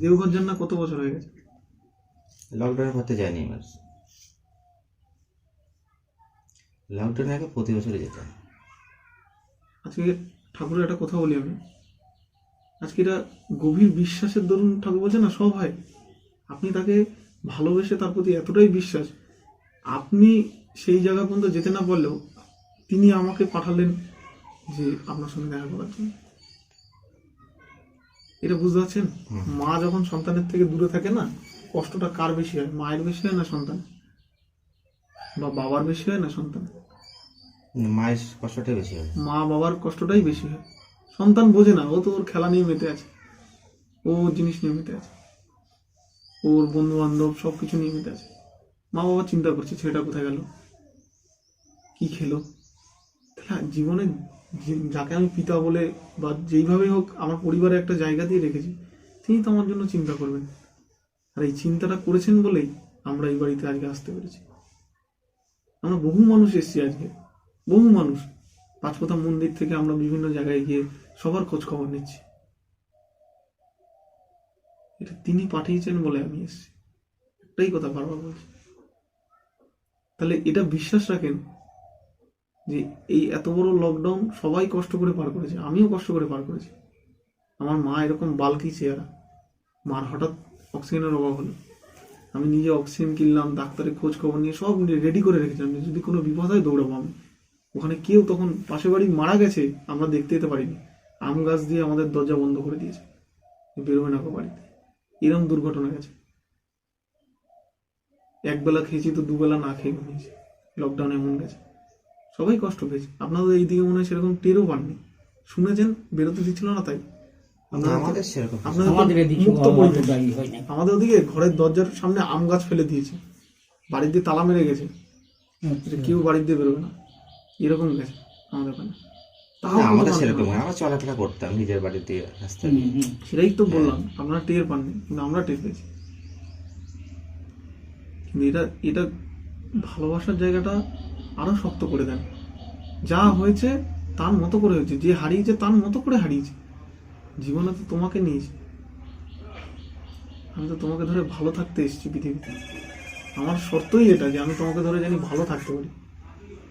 দেওঘর জন্য কত বছর হয়ে গেছে? লকডাউনের পর তো যায়নি এবার। লকডাউনের আগে প্রতি বছরই যেতাম আজকে ঠাকুরের একটা কথা বলি আমি। আজকে এটা গভীর বিশ্বাসের দরুন ঠাকুর বলছে না সব হয়। আপনি তাকে ভালোবেসে তার প্রতি এতটাই বিশ্বাস আপনি সেই জায়গা পর্যন্ত যেতে না পারলেও তিনি আমাকে পাঠালেন যে আপনার সঙ্গে দেখা করার জন্য। এটা বুঝতে পারছেন? মা যখন সন্তানের থেকে দূরে থাকে না কষ্টটা কার বেশি হয়? মায়ের বেশি হয় না সন্তান? বা বাবার বেশি হয় না সন্তান? মায়ের কষ্টটাই বেশি হয়। মা বাবার কষ্টটাই বেশি হয়। সন্তান বোঝে না ও তো ওর খেলা নিয়ে মেতে আছে। ও জিনিস নিয়ে মেতে আছে। ওর বন্ধু বান্ধব সব কিছু নিয়ে মেতে আছে। মা বাবা চিন্তা করছে ছেলেটা কোথায় গেল? কি খেলো? তাহলে জীবনে যাকে আমি পিতা বলে বা যেইভাবে হোক আমার পরিবারে একটা জায়গা দিয়ে রেখেছি, তিনি তো আমার জন্য চিন্তা করবেন। আর এই চিন্তাটা করেছেন বলেই আমরা এই বাড়িতে আজকে আসতে পেরেছি। আমরা বহু মানুষ এসেছি আজকে, বহু মানুষ। পাঁচপথা মন্দির থেকে আমরা বিভিন্ন জায়গায় গিয়ে সবার খোঁজ খবর নিচ্ছি। এটা তিনি পাঠিয়েছেন বলে আমি এসেছি। একটাই কথা বারবার বলছি। তাহলে এটা বিশ্বাস রাখেন যে এই এত বড় লকডাউন সবাই কষ্ট করে পার করেছে, আমিও কষ্ট করে পার করেছি। আমার মা এরকম বালকি চেহারা। মার হঠাৎ অক্সিজেনের অভাব হলো। আমি নিজে অক্সিজেন কিনলাম ডাক্তারের খোঁজ খবর নিয়ে সব রেডি করে রেখেছিলাম যদি কোনো বিপদ হয় দৌড়াবো আমি। ওখানে কেউ তখন পাশে বাড়ি মারা গেছে, আমরা দেখতে যেতে পারিনি। আম গাছ দিয়ে আমাদের দরজা বন্ধ করে দিয়েছে। বেরোবে না বাড়িতে। এরকম দুর্ঘটনা গেছে। একবেলা খেয়েছি তো দুবেলা না খেয়ে ঘুমিয়েছি। লকডাউন এমন গেছে। সবাই কষ্ট পেয়েছে। আপনাদের এই দিকে মনে হয় সেরকম টেরও পাননি। শুনেছেন বেরোতে দিচ্ছিল না তাই। আমাদের হয় ওদিকে ঘরের দরজার সামনে আম গাছ ফেলে দিয়েছে। বাড়ির দিয়ে তালা মেরে গেছে। কেউ বাড়ির দিয়ে বেরোবে না। এরকম গেছে আমাদের ওখানে। আমাদের সেরকম আমরা চলাফেরা করতাম নিজের বাড়িতে রাস্তা। সেটাই তো বললাম আপনারা টের পাননি কিন্তু আমরা টের পেয়েছি। কিন্তু এটা এটা ভালোবাসার জায়গাটা আরও শক্ত করে দেন। যা হয়েছে তার মতো করে হয়েছে। যে হারিয়েছে তার মতো করে হারিয়েছে। জীবনে তো তোমাকে নিয়েছে আমি তো তোমাকে ধরে ভালো থাকতে এসেছি পৃথিবীতে। আমার শর্তই এটা যে আমি তোমাকে ধরে জানি ভালো থাকতে পারি।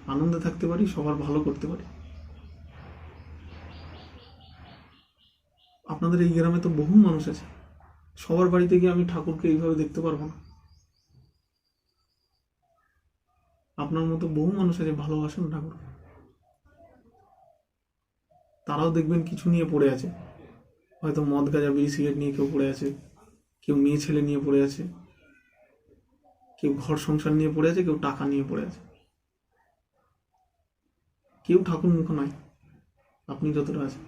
আনন্দে থাকতে পারি, সবার ভালো করতে পারি। আপনাদের এই গ্রামে তো বহু মানুষ আছে। সবার বাড়িতে গিয়ে আমি ঠাকুরকে এইভাবে দেখতে পারব না। আপনার মতো বহু মানুষ আছে ভালোবাসেন ঠাকুর? তারাও দেখবেন কিছু নিয়ে পড়ে আছে। হয়তো মদ গাঁজা, বিড়ি, সিগারেট নিয়ে কেউ পড়ে আছে, কেউ মেয়ে ছেলে নিয়ে পড়ে আছে, কেউ ঘর সংসার নিয়ে পড়ে আছে, কেউ টাকা নিয়ে পড়ে আছে। কেউ ঠাকুর মুখ নয়, আপনি যতটা আছেন।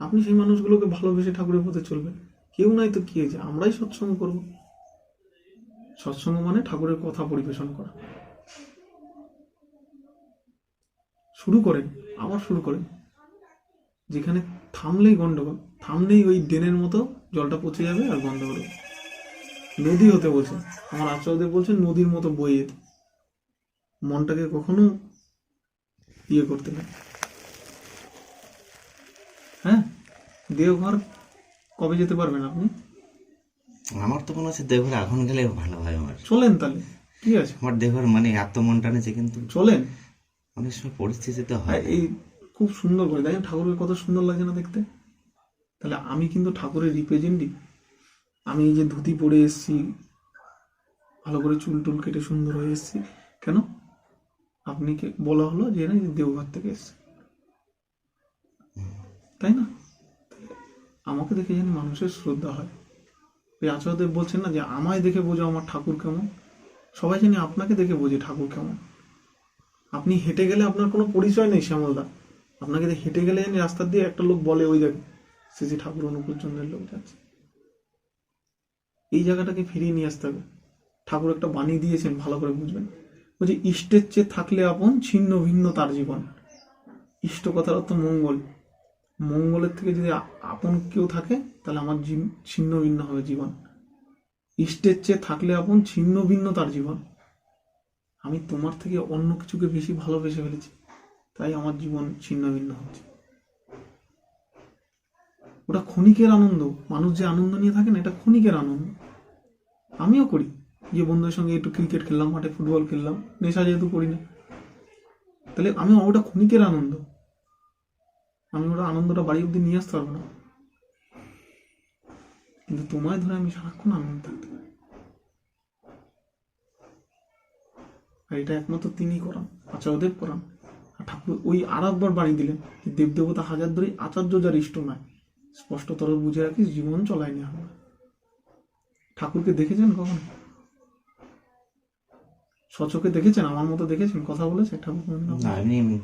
আপনি সেই মানুষগুলোকে ভালোবেসে ঠাকুরের পথে চলবেন। কেউ নাই তো কি হয়েছে আমরাই সৎসঙ্গ করব। সৎসঙ্গ মানে ঠাকুরের কথা পরিবেশন করা। শুরু করেন আবার শুরু করেন। যেখানে থামলেই গন্ডগোল থামলেই ওই ড্রেনের মতো জলটা পচে যাবে আর বন্ধ করবে নদী হতে বলছেন আমার আচার্যদের বলছেন নদীর মতো বয়ে যেতে। মনটাকে কখনো ইয়ে করতে না। হ্যাঁ? দেওঘর কবে যেতে পারবেন আপনি? আমার তো মনে হচ্ছে দেহঘর এখন গেলে ভালো হয় আমার। চলেন তাহলে ঠিক আছে? আমার দেহঘর মানে এত মন টানেছে কিন্তু চলেন। অনেক সময় পরিস্থিতি তো হয়, এই খুব সুন্দর করে। দেখেন ঠাকুরের কত সুন্দর লাগে না দেখতে? তাহলে আমি কিন্তু ঠাকুরের রিপ্রেজেন্টিভ আমি এই যে ধুতি পরে এসেছি, ভালো করে চুল টুল কেটে সুন্দর হয়ে এসেছি। কেন? আপনি বলা হলো যে না দেওঘর থেকে এসছে। তাই না? আমাকে দেখে যেন মানুষের শ্রদ্ধা হয়। ওই আচার্যদেব বলছেন না যে, আমায় দেখে বোঝো আমার ঠাকুর কেমন। সবাই জানি আপনাকে দেখে বোঝে ঠাকুর কেমন। আপনি হেঁটে গেলে আপনার কোনো পরিচয় নেই, শ্যামলদা। আপনাকে হেঁটে গেলে রাস্তা দিয়ে একটা লোক বলে, ওই দেখ শ্রী ঠাকুর অনুকূল চন্দ্রের লোক যাচ্ছে। এই জায়গাটাকে ফিরিয়ে নিয়ে আসতে হবে। ঠাকুর একটা বানিয়ে দিয়েছেন, ভালো করে বুঝবেন। বলছে ইষ্টের চেয়ে থাকলে আপন ছিন্ন ভিন্ন তার জীবন। ইষ্ট কথার অর্থ মঙ্গল। মঙ্গলের থেকে যদি আপন কেউ থাকে, তাহলে আমার ছিন্ন ভিন্ন হবে জীবন। ইষ্টের চেয়ে থাকলে আপন ছিন্ন ভিন্ন তার জীবন। আমি তোমার থেকে অন্য কিছুকে বেশি ভালোবেসে ফেলেছি। তাই আমার জীবন ছিন্ন ভিন্ন হচ্ছে। ওটা ক্ষণিকের আনন্দ। মানুষ যে আনন্দ নিয়ে থাকেন, এটা ক্ষণিকের আনন্দ। আমিও করি। যে বন্ধুদের সঙ্গে একটু ক্রিকেট খেললাম, মাঠে ফুটবল খেললাম, নেশা যেহেতু করি না। তাহলে আমি ওটা ক্ষণিকের আনন্দ। আমি ওটা আনন্দটা বাড়ি অব্দি নিয়ে আসতে পারব না। কিন্তু তোমায় ধরে আমি সারাক্ষণ আনন্দ থাকতে পারি। আর এটা একমাত্র তিনিই করান আচার্যদেব করান। আর ঠাকুর ওই আর একবার বাড়ি দিলেন যে দেবদেবতা হাজার ধরে আচার্য যার ইষ্ট নয় স্পষ্টতর বুঝে রাখিস জীবন চলায়নি আমরা ঠাকুরকে দেখেছেন কখন? সচকে দেখেছেন? আমার মতো দেখেছেন? কথা বলেছে ঠাকুর? না আমি-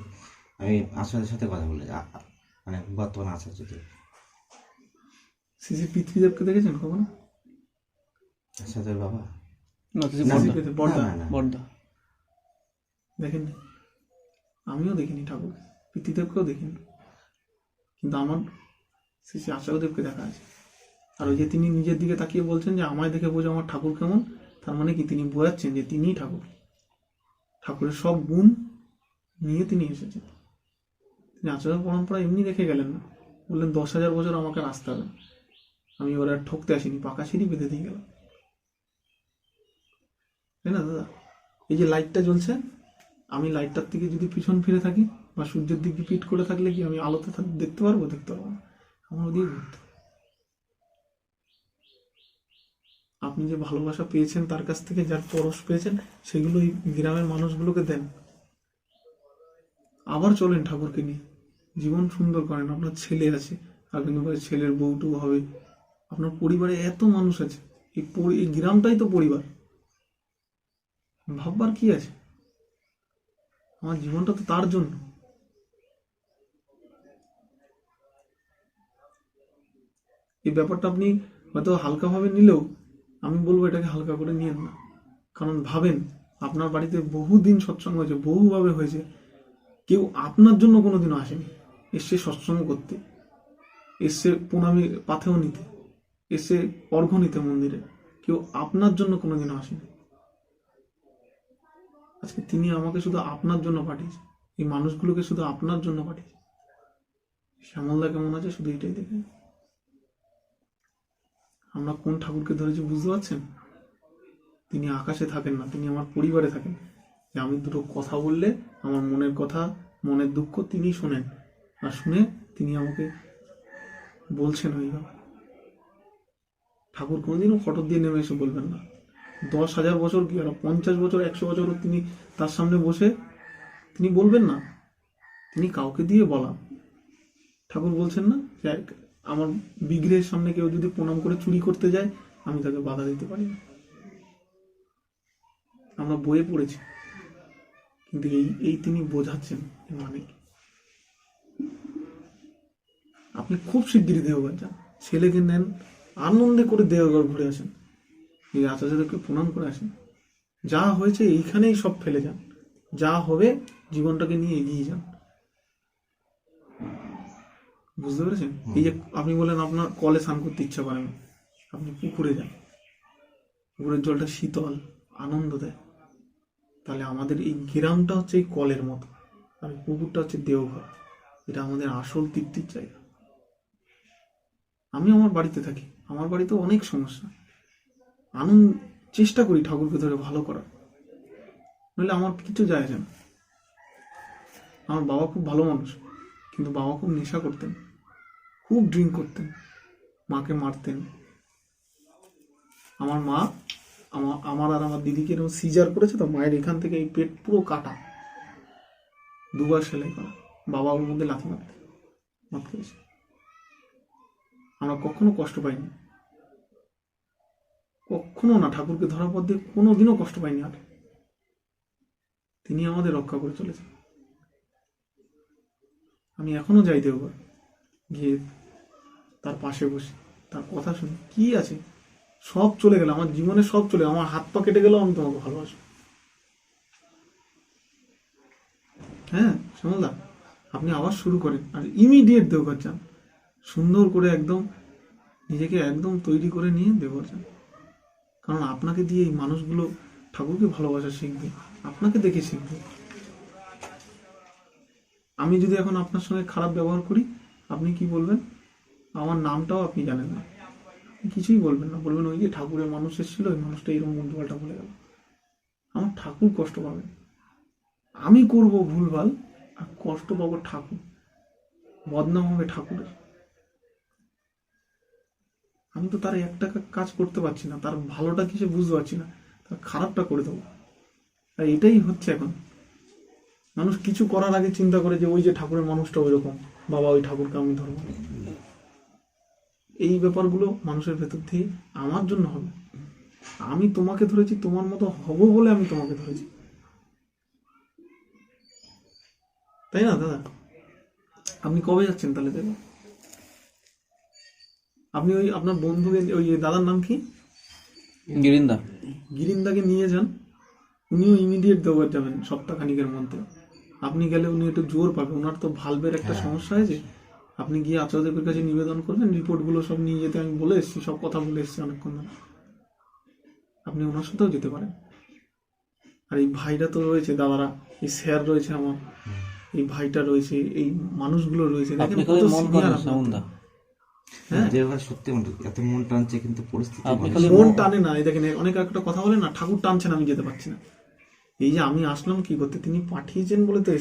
আমি আচার্যের সাথে কথা বলে আ- আ- মানে বর্তমান আচার্য শ্রী শ্রী পৃথ্বীদেবকে দেখেছেন কখনো? আচার্যের বাবা? বর্দা না। বর্দা দেখেননি আমিও দেখিনি ঠাকুর পিতৃদেবকেও দেখিনি। কিন্তু আমার শ্রী শ্রী আচার্যদেবকে দেখা আছে। আর ওই যে তিনি নিজের দিকে তাকিয়ে বলছেন যে, আমায় দেখে বোঝো আমার ঠাকুর কেমন। তার মানে কি, তিনি বোঝাচ্ছেন যে তিনিই ঠাকুর। ঠাকুরের সব গুণ নিয়ে তিনি এসেছেন। তিনি আচার্য পরম্পরা এমনি রেখে গেলেন না। বললেন, দশ হাজার বছর আমাকে আসতে হবে। আমি ওরা ঠকতে আসিনি, পাকা সিঁড়ি বেঁধে দিয়ে গেলাম। তাই না, দাদা? এই যে লাইটটা জ্বলছে আমি লাইটটার থেকে যদি পিছন ফিরে থাকি বা সূর্যের দিকে পিট করে থাকলে কি আমি আলোতে দেখতে পারব? দেখতে পারব আমার ওদিকে ঘুরতে। আপনি যে ভালোবাসা পেয়েছেন, তার কাছ থেকে যার পরশ পেয়েছেন, সেগুলো এই গ্রামের মানুষগুলোকে দেন। আবার চলেন ঠাকুরকে নিয়ে। জীবন সুন্দর করেন। আপনার ছেলে আছে আগামী বছর ছেলের বউটু হবে। আপনার পরিবারে এত মানুষ আছে। এই গ্রামটাই তো পরিবার। ভাববার কি আছে? আমার জীবনটা তো তার জন্য। এই ব্যাপারটা আপনি হয়তো হালকাভাবে নিলেও আমি বলব এটাকে হালকা করে নিয়েন না। কারণ ভাবেন, আপনার বাড়িতে বহু দিন সৎসঙ্গ হয়েছে, বহুভাবে হয়েছে। কেউ আপনার জন্য কোনোদিনও আসেনি। এসে সৎসঙ্গ করতে। এসে প্রণামী পাথেও নিতে। এসে অর্ঘ্য নিতে মন্দিরে। কেউ আপনার জন্য কোনোদিনও আসেনি। আজকে তিনি আমাকে শুধু আপনার জন্য পাঠিয়েছে এই মানুষগুলোকে শুধু আপনার জন্য পাঠিয়েছে শ্যামলদা কেমন আছে? শুধু এটাই দেখে আমরা কোন ঠাকুরকে ধরেছি বুঝতে পারছেন? তিনি আকাশে থাকেন না, তিনি আমার পরিবারে থাকেন। যে আমি দুটো কথা বললে, আমার মনের কথা, মনের দুঃখ তিনি শোনেন। আর শুনে তিনি আমাকে বলছেন ওইভাবে ঠাকুর কোনোদিনও ফটো দিয়ে নেমে এসে বলবেন না। দশ হাজার বছর কি আর পঞ্চাশ বছর, একশো বছরও তিনি তার সামনে বসে তিনি বলবেন না। তিনি কাউকে দিয়ে বলা। ঠাকুর বলছেন না আমার বিগ্রহের সামনে কেউ যদি প্রণাম করে চুরি করতে যায়, আমি তাকে বাধা দিতে পারি না। আমরা বইয়ে পড়েছি। কিন্তু এই এই তিনি বোঝাচ্ছেন মানে আপনি খুব শিগগিরই দেহঘর যান। ছেলেকে নেন, আনন্দে করে দেহঘর ঘুরে আসেন। এই আচার্যদেরকে প্রণাম করে আসেন। যা হয়েছে এইখানেই সব ফেলে যান। যা হবে জীবনটাকে নিয়ে এগিয়ে যান। বুঝতে পেরেছেন? এই যে আপনি বলেন আপনার কলে স্নান করতে ইচ্ছা করে না। আপনি পুকুরে যান। পুকুরের জলটা শীতল আনন্দ দেয়। তাহলে আমাদের এই গ্রামটা হচ্ছে এই কলের মতো। আর পুকুরটা হচ্ছে দেওঘর। এটা আমাদের আসল তৃপ্তির জায়গা। আমি আমার বাড়িতে থাকি। আমার বাড়িতে অনেক সমস্যা। আনন্দ, চেষ্টা করি ঠাকুরকে ধরে ভালো করার। নইলে আমার কিছু যায় আসে না। আমার বাবা খুব ভালো মানুষ, কিন্তু বাবা খুব নেশা করতেন, খুব ড্রিঙ্ক করতেন, মাকে মারতেন। আমার মা আমার আমার আর আমার দিদিকে এরকম সিজার করেছে তো, মায়ের এখান থেকে এই পেট পুরো কাটা। দুবার সেলাই করা। বাবা ওর মধ্যে লাথি মারতে মাত করেছে আমরা কখনো কষ্ট পাইনি। কখনো না ঠাকুরকে ধরার পর দিয়ে কোনো দিনও কষ্ট পাইনি আর। তিনি আমাদের রক্ষা করে চলেছেন। আমি এখনও যাই দেওঘর, গিয়ে তার পাশে বসে, তার কথা শুনি, কি আছে? সব চলে গেল, আমার জীবনে সব চলে। আমার হাত পা কেটে গেলেও আমি তোমাকে ভালোবাসি। হ্যাঁ শ্যামলদা, আপনি আবার শুরু করেন, আর ইমিডিয়েট দেওঘর যান। সুন্দর করে একদম নিজেকে একদম তৈরি করে নিয়ে দেওঘর যান। কারণ আপনাকে দিয়ে এই মানুষগুলো ঠাকুরকে ভালোবাসা শিখবে। আপনাকে দেখে শিখবে। আমি যদি এখন আপনার সঙ্গে খারাপ ব্যবহার করি, আপনি কি বলবেন? আমার নামটাও আপনি জানেন না। কিছুই বলবেন না। বলবেন, ওই যে ঠাকুরের মানুষ এসেছিল, ওই মানুষটা এরকম উল্টোপাল্টা বলে গেল। আমার ঠাকুর কষ্ট পাবে। আমি করব ভুলভাল, আর কষ্ট পাবো ঠাকুর। বদনাম হবে ঠাকুরের। আমি তো তার একটা কাজ করতে পারছি না, তার ভালোটা কিছু বুঝতে পারছি না, তার খারাপটা করে দেবো। আর এটাই হচ্ছে এখন। মানুষ কিছু করার আগে চিন্তা করে যে, ওই যে ঠাকুরের মানুষটা ওই রকম বাবা ওই ঠাকুরকে আমি ধরবো। এই ব্যাপারগুলো মানুষের ভেতর থেকে আমার জন্য হবে। আমি তোমাকে ধরেছি, তোমার মতো হব বলে আমি তোমাকে ধরেছি। তাই না, দাদা? আপনি কবে যাচ্ছেন তাহলে দেখো আপনি ওই আপনার বন্ধুকে ওই দাদার নাম কি? গিরিন্দা। গিরিন্দাকে নিয়ে যান। উনিও ইমিডিয়েট দেওয়ার যাবেন সপ্তাহখানিকের মধ্যে। আপনি গেলে উনি একটু জোর পাবে। ওনার তো ভালভের একটা সমস্যা হয়েছে আপনি গিয়ে আচার্যদেবের কাছে নিবেদন করবেন রিপোর্টগুলো সব নিয়ে যেতে আমি বলে এসেছি সব কথা বলে এসেছি অনেকক্ষণ ধরে। আপনি ওনার সাথেও যেতে পারেন। আর এই ভাইরা তো রয়েছে দাদারা এই স্যার রয়েছে আমার এই ভাইটা রয়েছে এই মানুষগুলো রয়েছে। হ্যাঁ। যে এবার সত্যি মন এত মন টানছে কিন্তু পরিস্থিতি আপনি খালি মন টানে না। এই দেখেন অনেক একটা কথা বলে না ঠাকুর টানছেন আমি যেতে পারছি না। এই যে আমি আসলাম কি করতে? তিনি পাঠিয়েছেন বলে তো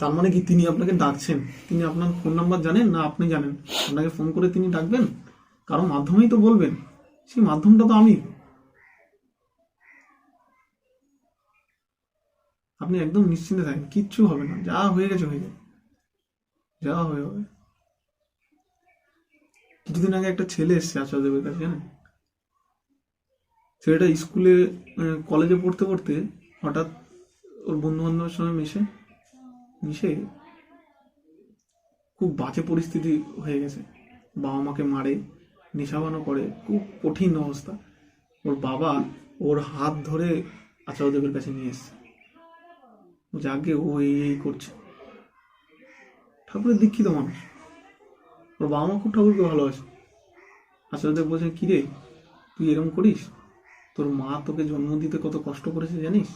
তার মানে কি তিনি আপনাকে ডাকছেন? তিনি আপনার ফোন নাম্বার জানেন না আপনি জানেন? আপনাকে ফোন করে তিনি ডাকবেন? কারও মাধ্যমেই তো বলবেন। সেই মাধ্যমটা তো আমি আপনি একদম নিশ্চিন্তে থাকেন কিচ্ছু হবে না। যা হয়ে গেছে হয়ে যাবে যা হয়ে হবে। কিছুদিন আগে একটা ছেলে এসছে আচার্যদেবের কাছে, জানেন? ছেলেটা স্কুলে কলেজে পড়তে পড়তে হঠাৎ ওর বন্ধু বান্ধবের সঙ্গে মিশে মিশে খুব বাজে পরিস্থিতি হয়ে গেছে। বাবা মাকে মারে নেশাবানো করে, খুব কঠিন অবস্থা। ওর বাবা ওর হাত ধরে আচার্যদেবের কাছে নিয়ে এসছে। যাকে ও এই এই করছে। ঠাকুরের দীক্ষিত মানুষ। ওর বাবা মা খুব ঠাকুরকে ভালোবাসে। আচার্যদেব বলছেন কিরে তুই এরকম করিস? তোর মা তোকে জন্ম দিতে কত কষ্ট করেছে জানিস?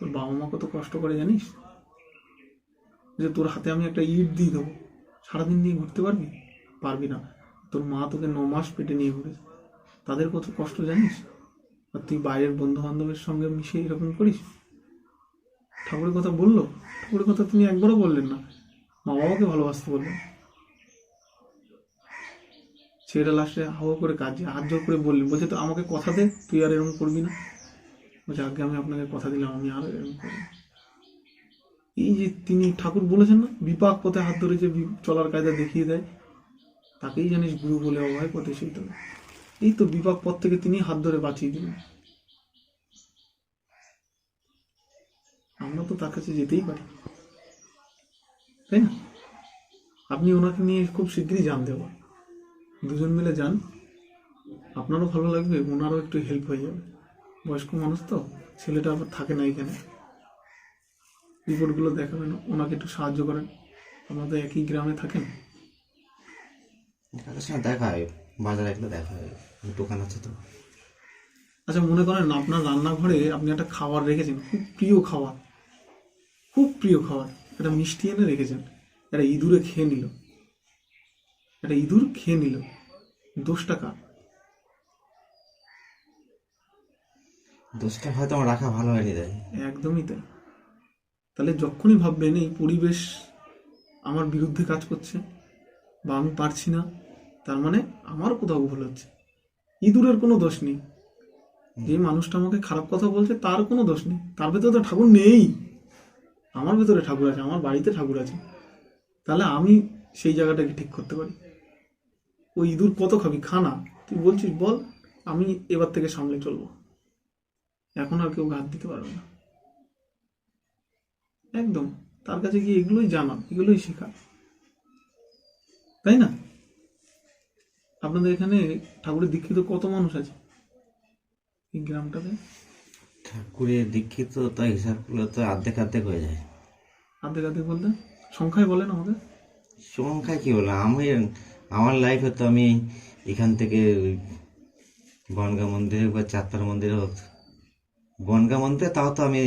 তোর বাবা মা কত কষ্ট করে জানিস? যে তোর হাতে আমি একটা ইট দিয়ে দেবো। সারাদিন নিয়ে ঘুরতে পারবি? পারবি না। তোর মা তোকে ন মাস পেটে নিয়ে ঘুরেছে। তাদের কত কষ্ট জানিস? আর তুই বাইরের বন্ধু বান্ধবের সঙ্গে মিশে এরকম করিস? ঠাকুরের কথা বলল? ঠাকুরের কথা তিনি একবারও বললেন না। মা বাবাকে ভালোবাসতে বললেন। ছেলেটা লাস্টে হাওয়া করে কাজে হাত জোর করে বললেন বলছে তো আমাকে কথা দে, তুই আর এরকম করবি না। বলছে, আগে আমি আপনাকে কথা দিলাম, আমি আর এরকম করব এই যে তিনি ঠাকুর বলেছেন না, বিপাক পথে হাত ধরে যে চলার কায়দা দেখিয়ে দেয়, তাকেই জানিস গুরু বলে অভয় পথে সেই তো এই তো বিপাক পথ থেকে তিনি হাত ধরে বাঁচিয়ে দিলেন। আমরা তো তার কাছে যেতেই পারি। তাই না? আপনি ওনাকে নিয়ে খুব শীঘ্রই যান দেবো দুজন মিলে যান। আপনারও ভালো লাগবে ওনারও একটু হেল্প হয়ে যাবে। বয়স্ক মানুষ তো ছেলেটা আবার থাকে না এখানে। রিপোর্টগুলো দেখাবেন ওনাকে একটু সাহায্য করেন। আমাদের একই গ্রামে থাকেন। তাদের সঙ্গে দেখা হয় বাজারে একটু দেখা হয় দোকান আছে তো। আচ্ছা মনে করেন আপনার রান্নাঘরে আপনি একটা খাবার রেখেছেন খুব প্রিয় খাবার। খুব প্রিয় খাবার। একটা মিষ্টি এনে রেখেছেন। একটা ইঁদুরে খেয়ে নিল। একটা ইঁদুর খেয়ে নিল। দোষটা কার? দোষটা হয়তো আমার রাখা ভালো হয়নি তাই। একদমই তাই। তাহলে যখনই ভাববেন এই পরিবেশ আমার বিরুদ্ধে কাজ করছে বা আমি পারছি না তার মানে আমার কোথাও ভুল হচ্ছে। ইঁদুরের কোনো দোষ নেই। যে মানুষটা আমাকে খারাপ কথা বলছে তার কোনো দোষ নেই। তার ভেতরে তো ঠাকুর নেই। আমার ভেতরে ঠাকুর আছে আমার বাড়িতে ঠাকুর আছে। তাহলে আমি সেই জায়গাটাকে ঠিক করতে পারি। ওই ইঁদুর কত খাবি? খানা। তুই বলছিস বল আমি এবার থেকে সামলে চলবো। এখন আর কেউ হাত দিতে পারবে না। একদম। তার কাছে গিয়ে এগুলোই জানা এগুলোই শেখা। তাই না? আপনাদের এখানে ঠাকুরের দীক্ষিত কত মানুষ আছে? এই গ্রামটাতে? ঠাকুরের দীক্ষিত তাই হিসাব করলে তো আর্ধেক অর্ধেক হয়ে যায়। আর্ধেক আর্ধেক বলতে? সংখ্যায় বলেন আমাকে সংখ্যা কি বললাম? আমি আমার লাইফে তো আমি এখান থেকে ওই বনগা মন্দিরে বা চাঁদপাড়া মন্দিরে হোক বনগা মন্দিরে তাও তো আমি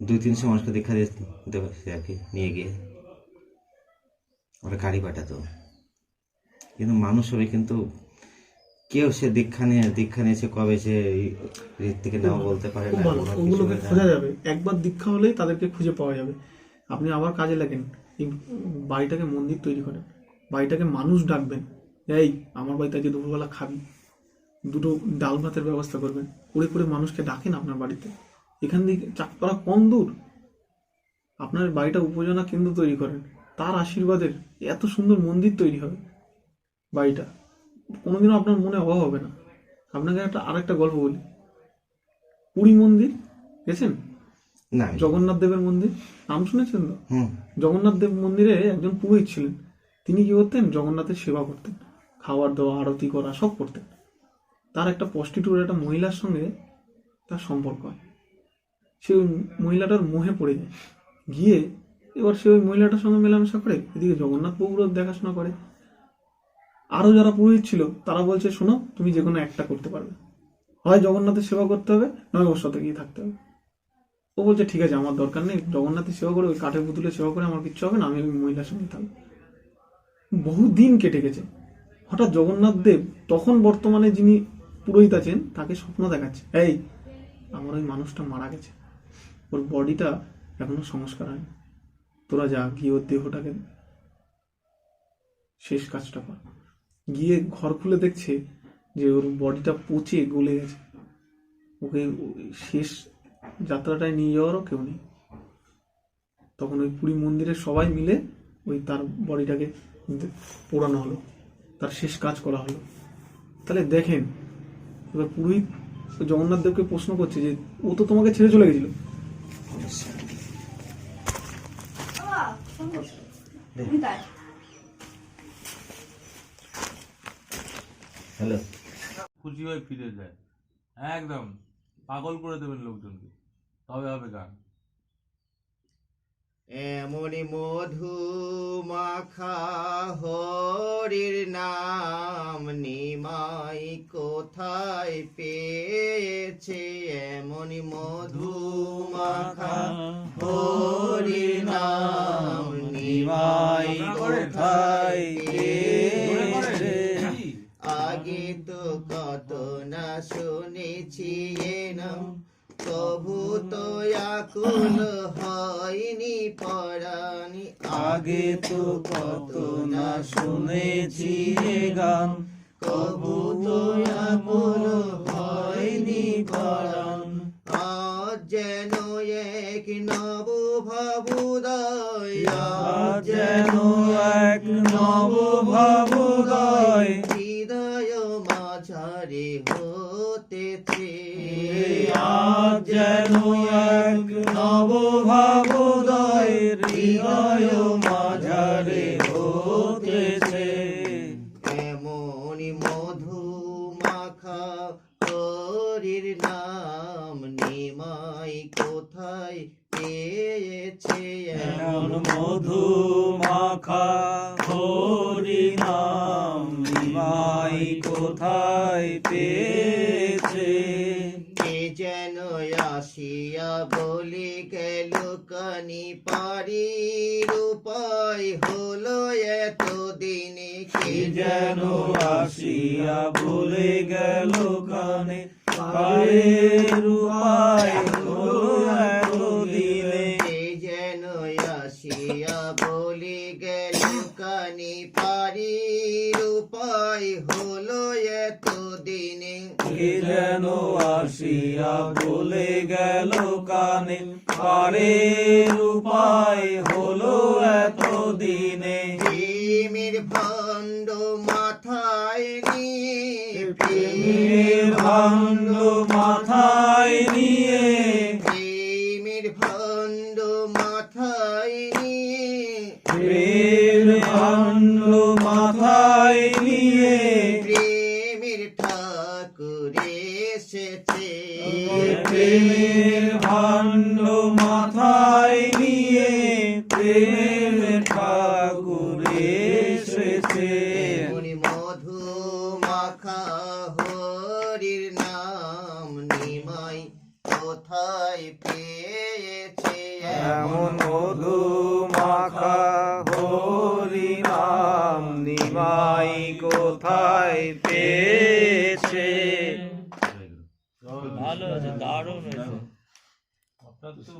দুই তিনশো মানুষকে দেখা দিতে পারছি আর কি নিয়ে গিয়ে। ওরা গাড়ি পাঠাতো। কিন্তু মানুষ হবে কিন্তু কেউ সে দীক্ষা নিয়ে দীক্ষা নিয়েছে কবে সে থেকে নাও বলতে পারে না ওগুলোকে খোঁজা যাবে। একবার দীক্ষা হলেই তাদেরকে খুঁজে পাওয়া যাবে। আপনি আবার কাজে লাগেন এই বাড়িটাকে মন্দির তৈরি করেন। বাড়িটাকে মানুষ ডাকবেন এই আমার বাড়িতে আজকে দুপুরবেলা খাবি। দুটো ডাল ভাতের ব্যবস্থা করবেন। করে করে মানুষকে ডাকেন আপনার বাড়িতে। এখান থেকে চাকপাড়া কম দূর? আপনার বাড়িটা উপজনা কেন্দ্র তৈরি করেন। তার আশীর্বাদের এত সুন্দর মন্দির তৈরি হবে বাড়িটা। কোনোদিনও আপনার মনে অভাব হবে না। আপনাকে একটা আর একটা গল্প বলি। পুরী মন্দির গেছেন? জগন্নাথ দেবের মন্দির? নাম শুনেছেন তো? জগন্নাথ দেব মন্দিরে একজন পুরোহিত ছিলেন। তিনি কি করতেন? জগন্নাথের সেবা করতেন। খাওয়ার দেওয়া আরতি করা, সব করতেন। তার একটা প্রস্টিটিউট একটা মহিলার সঙ্গে তার সম্পর্ক হয়। সে ওই মহিলাটার মোহে পড়ে যায়। গিয়ে এবার সে ওই মহিলাটার সঙ্গে মেলামেশা করে। এদিকে জগন্নাথ বাবুরও দেখাশোনা করে। আরও যারা পুরোহিত ছিল, তারা বলছে, শোনো, তুমি যে কোনো একটা করতে পারবে। হয় জগন্নাথের সেবা করতে হবে, নয় ওর সাথে গিয়ে থাকতে হবে। ও বলছে, ঠিক আছে, আমার দরকার নেই। জগন্নাথের সেবা করে, ওই কাঠের পুতুলে সেবা করে আমার কিচ্ছু হবে না, আমি ওই মহিলার সঙ্গে থাকব। বহু দিন কেটে গেছে। হঠাৎ জগন্নাথ দেব তখন বর্তমানে যিনি পুরোহিত আছেন, তাকে স্বপ্ন দেখাচ্ছে। এই, আমার ওই মানুষটা মারা গেছে। ওর বডিটা এখনও সংস্কার হয়নি। তোরা যা, গিয়ে ওর দেহটাকে শেষ কাজটা কর। গিয়ে ঘর খুলে দেখছে যে ওর বডিটা পচে গলে গেছে। ওকে শেষ যাত্রাটায় নিয়ে যাওয়ারও কেউ নেই। তখন ওই পুরী মন্দিরে সবাই মিলে ওই তার বডিটাকে পোড়ানো হলো। তার শেষ কাজ করা হলো। তাহলে দেখেন এবার পুরোহিত জগন্নাথ দেবকে প্রশ্ন করছে যে ও তো তোমাকে ছেড়ে চলে গেছিল। হ্যালো। খুশি হয়ে ফিরে যায়। একদম পাগল করে দেবেন লোকজনকে। তবে হবে গান। এমনি মধু মাখা হরির নাম নিমাই কোথায় পেয়েছে? এমনি মধু মাখা হরির নাম নিমাই কোথায় পেয়েছে? আগে তো কত না শুনেছি এ নাম তবু তো আকুল হয়নি পরানি। আগে তো কত না শুনেছি গান। তবু তো আকুল হয়নি পরাণ। আজ যেন এক নব ভাবুদয় আজ যেন এক নব ভাবোদয় যেন এক নব ভাবোদয় হৃদয় মাঝারে হতেছে এমনি মধু মাখা হরির নাম নিমাই কোথায় পেয়েছে এমন মধু মাখা বলি গেল কানি পারি উপায় হলো এত দিনে কি যেন আসিয়া বলে গেল কানে পারে, রূপাই হলো আসিয়া বলে গেল কানে। পারের উপায় হলো এত দিনে প্রেমের ভণ্ড মাথায় নিয়ে ভাণ্ড মাথায় নিয়ে। প্রেমের ভণ্ড মাথায় নিয়ে প্রেম ভাণ্ড মাথায় নিয়ে। প্রেমের ঠাকুর এসেছে। প্রেমের ভাণ্ড মাথায় নিয়ে প্রেমের ঠাকুর এসেছে মধু মাখা হরির নাম নিমাই কোথায় পেয়েছে এমন মধু মাখা হরি নাম নিমাই কোথায় পেয়েছে। ভালো আছে দারুণ হয়েছে আপনার তো